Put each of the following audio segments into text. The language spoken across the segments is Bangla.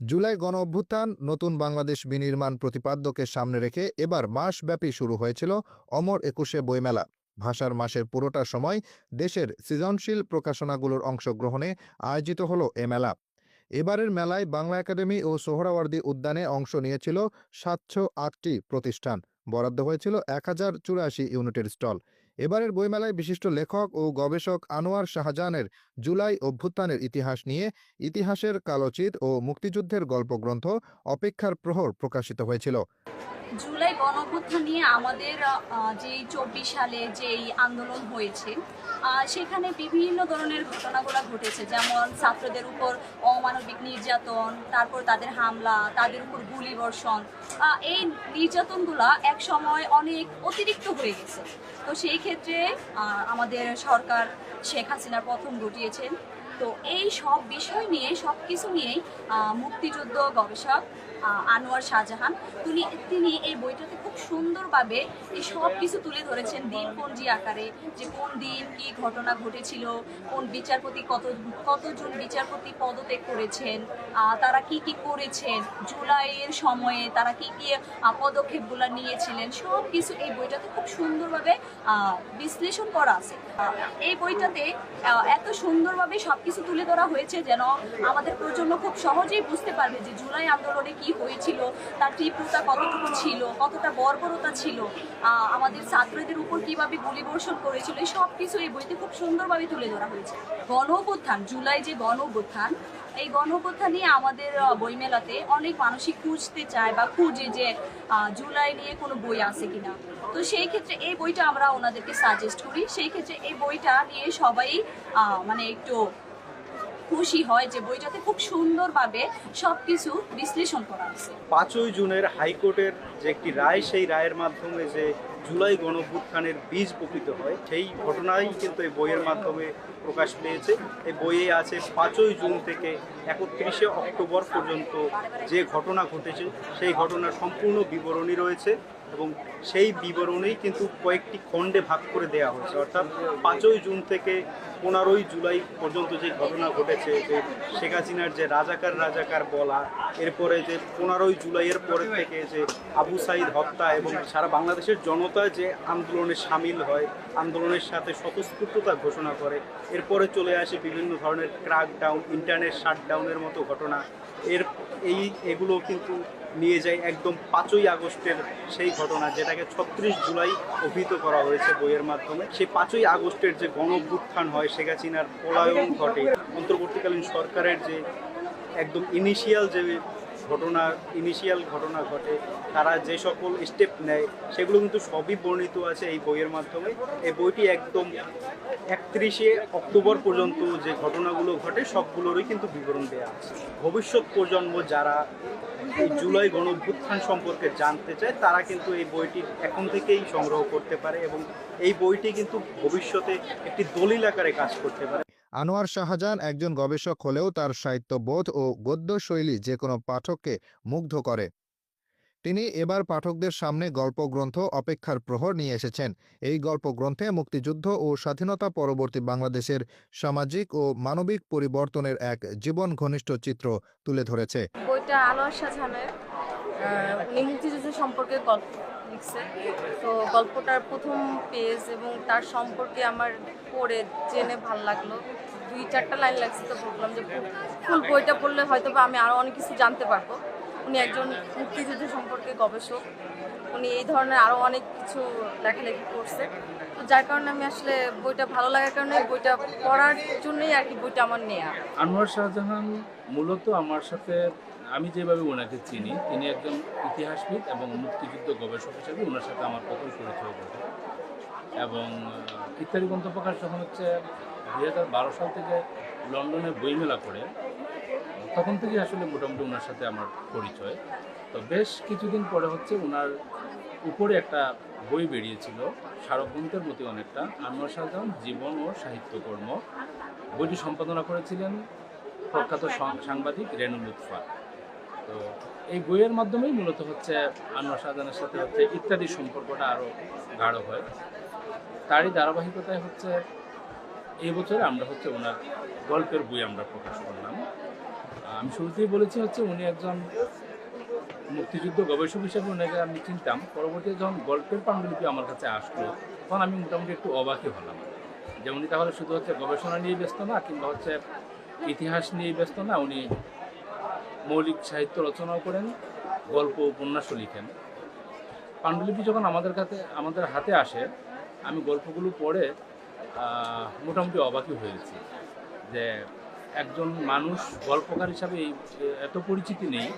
জুলাই গণ অভ্যুত্থান নতুন বাংলাদেশ বিনির্মাণ প্রতিপাদ্যকে সামনে রেখে এবার মাসব্যাপী শুরু হয়েছিল অমর একুশে বইমেলা। ভাষার মাসের পুরোটা সময় দেশের সৃজনশীল প্রকাশনাগুলোর অংশগ্রহণে আয়োজিত হলো এ মেলা। এবারের মেলায় বাংলা একাডেমি ও সোহরাওয়ার্দী উদ্যানে অংশ নিয়েছিল সাতশো আটটি প্রতিষ্ঠান। বরাদ্দ হয়েছিল এক চুরাশি ইউনিটের স্টল। এবারের বইমেলায় বিশিষ্ট লেখক ও গবেষক আনোয়ার শাহজাহানের জুলাই অভ্যুত্থানের ইতিহাস নিয়ে ইতিহাসের কালোচিত ও মুক্তিযুদ্ধের গল্পগ্রন্থ অপেক্ষার প্রহর প্রকাশিত হয়েছিল। জুলাই গণঅভ্যুত্থান নিয়ে আমাদের যে চব্বিশ সালে যেই আন্দোলন হয়েছে সেখানে বিভিন্ন ধরনের ঘটনাগুলো ঘটেছে। যেমন ছাত্রদের উপর অমানবিক নির্যাতন, তারপর তাদের হামলা, তাদের উপর গুলি বর্ষণ এই নির্যাতনগুলা এক সময় অনেক অতিরিক্ত হয়ে গেছে। তো সেই ক্ষেত্রে আমাদের সরকার শেখ হাসিনা প্রথম ঘটিয়েছেন। তো এই সব বিষয় নিয়ে সব কিছু নিয়েই মুক্তিযুদ্ধ গবেষক আনোয়ার শাহজাহান। তিনি তিনি এই বইটাতে খুব সুন্দরভাবে এই সব কিছু তুলে ধরেছেন, দিন দিনপঞ্জি আকারে, যে কোন দিন কি ঘটনা ঘটেছিল, কোন বিচারপতি কত, কতজন বিচারপতি পদত্যাগ করেছেন তারা কি কি করেছেন, জুলাইয়ের সময়ে তারা কি কি পদক্ষেপগুলো নিয়েছিলেন সব কিছু এই বইটাতে খুব সুন্দরভাবে বিশ্লেষণ করা আছে। এই বইটাতে এত সুন্দরভাবে সবকিছু তুলে ধরা হয়েছে যেন আমাদের প্রজন্ম খুব সহজেই বুঝতে পারবে যে জুলাই আন্দোলনে কি হয়েছিল, তার তীব্রতা কতটুকু ছিল, কতটা বর্বরতা ছিল আমাদের ছাত্রদের উপর কীভাবে গুলিবর্ষণ করেছিল, এই সব কিছু এই বইতে খুব সুন্দরভাবে তুলে ধরা হয়েছে। গণ জুলাই যে গণ এই গণ নিয়ে আমাদের বইমেলাতে অনেক মানুষই খুঁজতে চায় বা খুঁজে যে জুলাই নিয়ে কোনো বই আছে কিনা। তো সেই ক্ষেত্রে এই বইটা আমরা ওনাদেরকে সাজেস্ট করি। সেই ক্ষেত্রে এই বইটা নিয়ে সবাই মানে একটু খুশি হয় যে বইটাতে খুব সুন্দরভাবে সব কিছু বিশ্লেষণ করা আছে পাঁচই জুনের হাইকোর্টের যে একটি রায়, সেই রায়ের মাধ্যমে যে জুলাই গণভ্যুত্থানের বীজ প্রকৃত হয়, সেই ঘটনাই কিন্তু এই বইয়ের মাধ্যমে প্রকাশ পেয়েছে। এই বইয়ে আছে পাঁচই জুন থেকে একত্রিশে অক্টোবর পর্যন্ত যে ঘটনা ঘটেছে, সেই ঘটনার সম্পূর্ণ বিবরণী রয়েছে এবং সেই বিবরণেই কিন্তু কয়েকটি খণ্ডে ভাগ করে দেওয়া হয়েছে। অর্থাৎ পাঁচই জুন থেকে পনেরোই জুলাই পর্যন্ত যে ঘটনা ঘটেছে, যে শেখ হাসিনার যে রাজাকার রাজাকার বলা, এরপরে যে পনেরোই জুলাইয়ের পরে থেকে যে আবু সাইদ হত্যা এবং সারা বাংলাদেশের জনতা যে আন্দোলনে সামিল হয়, আন্দোলনের সাথে স্বতঃস্ফূর্ততা ঘোষণা করে। এরপরে চলে আসে বিভিন্ন ধরনের ক্রাক ডাউন ইন্টারনেট শাটডাউনের মতো ঘটনা। এর, এই, এগুলো কিন্তু নিয়ে যায় একদম পাঁচই আগস্টের সেই ঘটনা, যেটাকে ছত্রিশ জুলাই অভিহিত করা হয়েছে বইয়ের মাধ্যমে। সেই পাঁচই আগস্টের যে গণ অভ্যুত্থান হয়, শেখ হাসিনার পলায়ন ঘটে। অন্তর্বর্তীকালীন সরকারের যে একদম ইনিশিয়াল যে ঘটনা ইনিশিয়াল ঘটনা ঘটে, তারা যে সকল স্টেপ নেয়, সেগুলো কিন্তু সবই বর্ণিত আছে এই বইয়ের মাধ্যমে। এই বইটি একদম একত্রিশে অক্টোবর পর্যন্ত যে ঘটনাগুলো ঘটে, সবগুলোরই কিন্তু বিবরণ দেওয়া আছে। ভবিষ্যৎ প্রজন্ম যারা এই জুলাই গণভ্যুত্থান সম্পর্কে জানতে চায়, তারা কিন্তু এই বইটি এখন থেকেই সংগ্রহ করতে পারে এবং এই বইটি কিন্তু ভবিষ্যতে একটি দলিল আকারে কাজ করতে পারে। আনোয়ার শাহজাহান একজন গবেষক হলেও তার সাহিত্যবোধ ও গদ্য শৈলী যে কোনো পাঠককে মুগ্ধ করে। তিনি এবার পাঠকদের সামনে গল্পগ্রন্থ অপেক্ষার প্রহর নিয়ে এসেছেন। এই গল্পগ্রন্থে মুক্তিযুদ্ধ ও স্বাধীনতা পরবর্তী বাংলাদেশের সামাজিক ও মানবিক পরিবর্তনের এক জীবন ঘনিষ্ঠ চিত্র তুলে ধরেছে। বইটা আনোয়ার শাহজাহানের। উনি মুক্তিযুদ্ধ সম্পর্কে গল্প লিখছে তো গল্পটার প্রথম পেজ এবং তার সম্পর্কে আমার পড়ে জেনে ভালো লাগল। দুই চারটা লাইন লাগছে তো ভাবলাম যে ফুল বইটা পড়লে হয়তো বা আমি আরও অনেক কিছু জানতে পারব। উনি একজন মুক্তিযুদ্ধ সম্পর্কে গবেষক। উনি এই ধরনের আরও অনেক কিছু লেখালেখি করছে। তো যার কারণে আমি আসলে বইটা ভালো লাগার কারণে বইটা পড়ার জন্যই আর কি বইটা আমার নেয়া। আনোয়ার শাহজাহান মূলত আমার সাথে আমি যেভাবে ওনাকে চিনি, তিনি একজন ইতিহাসবিদ এবং মুক্তিযুদ্ধ গবেষক হিসেবে ওনার সাথে আমার প্রথম পরিচয় ঘটে। এবং ইত্যাদি গ্রন্থ প্রকাশ যখন হচ্ছে দুই হাজার বারো সাল থেকে লন্ডনে বইমেলা করে, তখন থেকে আসলে মোটামুটি ওনার সাথে আমার পরিচয়। তো বেশ কিছুদিন পরে হচ্ছে ওনার উপরে একটা বই বেরিয়েছিল স্মারকগ্রন্থের মতো অনেকটা আনোয়ার শাহজাহান, জীবন ও সাহিত্যকর্ম। বইটি সম্পাদনা করেছিলেন প্রখ্যাত সাংবাদিক রেনু লুৎফা। তো এই বইয়ের মাধ্যমেই মূলত হচ্ছে আনোয়ার শাহজাহানের সাথে হচ্ছে ইত্যাদি সম্পর্কটা আরও গাঢ় হয়। তারই ধারাবাহিকতায় হচ্ছে এই বছরে আমরা হচ্ছে ওনার গল্পের বই আমরা প্রকাশ করলাম। আমি শুরুতেই বলেছি হচ্ছে উনি একজন মুক্তিযুদ্ধ গবেষক হিসেবে ওনাকে আমি চিনতাম। পরবর্তীতে যখন গল্পের পাণ্ডুলিপি আমার কাছে আসলো, তখন আমি মোটামুটি একটু অবাকই হলাম যে উনি তাহলে শুধু হচ্ছে গবেষণা নিয়ে ব্যস্ত না, কিংবা হচ্ছে ইতিহাস নিয়ে ব্যস্ত না, উনি মৌলিক সাহিত্য রচনাও করেন, গল্প, উপন্যাসও লিখেন। পাণ্ডুলিপি যখন আমাদের কাছে, আমাদের হাতে আসে, আমি গল্পগুলো পড়ে মোটামুটি অবাকই হয়েছি যে একজন মানুষ গল্পকার হিসাবে এই, এত পরিচিতি নেই,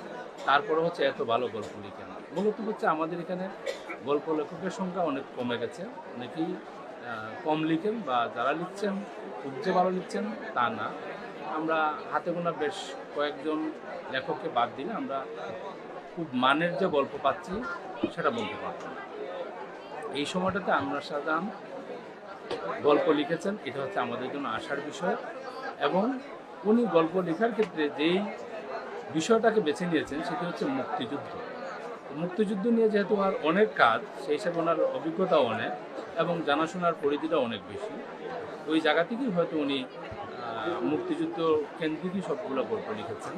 তারপরে হচ্ছে এত ভালো গল্প লিখেন। মূলত হচ্ছে আমাদের এখানে গল্প লেখকের সংখ্যা অনেক কমে গেছে। অনেকেই কম লিখেন বা যারা লিখছেন, খুব যে ভালো লিখছেন, তা না। আমরা হাতে গোনা বেশ কয়েকজন লেখককে বাদ দিলে আমরা খুব মানের যে গল্প পাচ্ছি, সেটা বলতে পারব এই সময়টাতে আমরা শাহজাহান গল্প লিখেছেন, এটা হচ্ছে আমাদের জন্য আশার বিষয়। এবং উনি গল্প লেখার ক্ষেত্রে যেই বিষয়টাকে বেছে নিয়েছেন, সেটি হচ্ছে মুক্তিযুদ্ধ। মুক্তিযুদ্ধ নিয়ে যেহেতু ওনার অনেক কাজ, সেই হিসাবে ওনার অভিজ্ঞতাও অনেক এবং জানাশোনার পরিধিটা অনেক বেশি। ওই জায়গা থেকেই হয়তো উনি মুক্তিযুদ্ধ কেন্দ্রিকই সবগুলো গল্প লিখেছেন।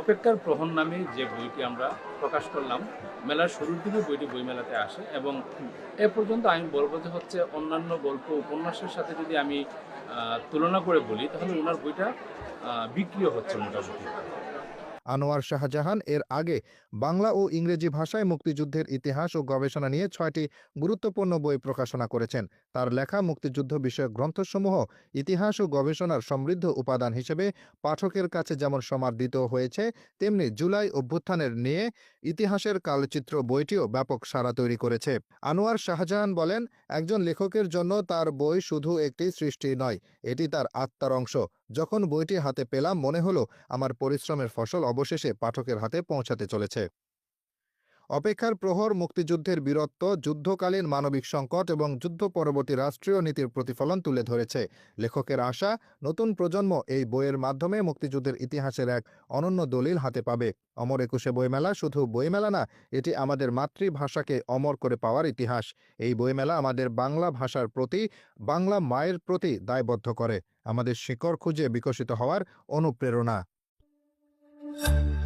অপেক্ষার প্রহন নামে যে বইটি আমরা প্রকাশ করলাম, মেলার শুরুর দিকে বইটি বইমেলাতে আসে এবং এ পর্যন্ত আমি বলব যে হচ্ছে অন্যান্য গল্প উপন্যাসের সাথে যদি আমি তুলনা করে বলি, তাহলে ওনার বইটা বিক্রিও হচ্ছে মোটামুটি। আনোয়ার শাহজাহান। এর আগে বাংলা ও ইংরেজি ভাষায় মুক্তিযুদ্ধের ইতিহাস ও গবেষণা নিয়ে ছয়টি গুরুত্বপূর্ণ বই প্রকাশনা করেছেন। তার লেখা মুক্তিযুদ্ধ বিষয়ক গ্রন্থসমূহ ইতিহাস ও গবেষণার সমৃদ্ধ উপাদান হিসেবে পাঠকের কাছে যেমন সমাদৃত হয়েছে, তেমনি জুলাই অভ্যুত্থানের নিয়ে ইতিহাসের কালচিত্র বইটিও ব্যাপক সাড়া তৈরি করেছে। আনোয়ার শাহজাহান বলেন, একজন লেখকের জন্য তার বই শুধু একটি সৃষ্টি নয়, এটি তার আত্মার অংশ। যখন বইটি হাতে পেলাম, মনে হলো আমার পরিশ্রমের ফসল অবশেষে পাঠকের হাতে পৌঁছাতে চলেছে। অপেক্ষার প্রহর, মুক্তিযুদ্ধের বীরত্ব, যুদ্ধকালীন মানবিক সংকট এবং যুদ্ধ পরবর্তী রাষ্ট্রীয় নীতির প্রতিফলন তুলে ধরেছে। লেখকের আশা, নতুন প্রজন্ম এই বইয়ের মাধ্যমে মুক্তিযুদ্ধের ইতিহাসের এক অনন্য দলিল হাতে পাবে। অমর একুশে বইমেলা শুধু বইমেলা না, এটি আমাদের মাতৃভাষাকে অমর করে পাওয়ার ইতিহাস। এই বইমেলা আমাদের বাংলা ভাষার প্রতি, বাংলা মায়ের প্রতি দায়বদ্ধ করে। আমাদের শিকড় খুঁজে বিকশিত হওয়ার অনুপ্রেরণা। 嗯。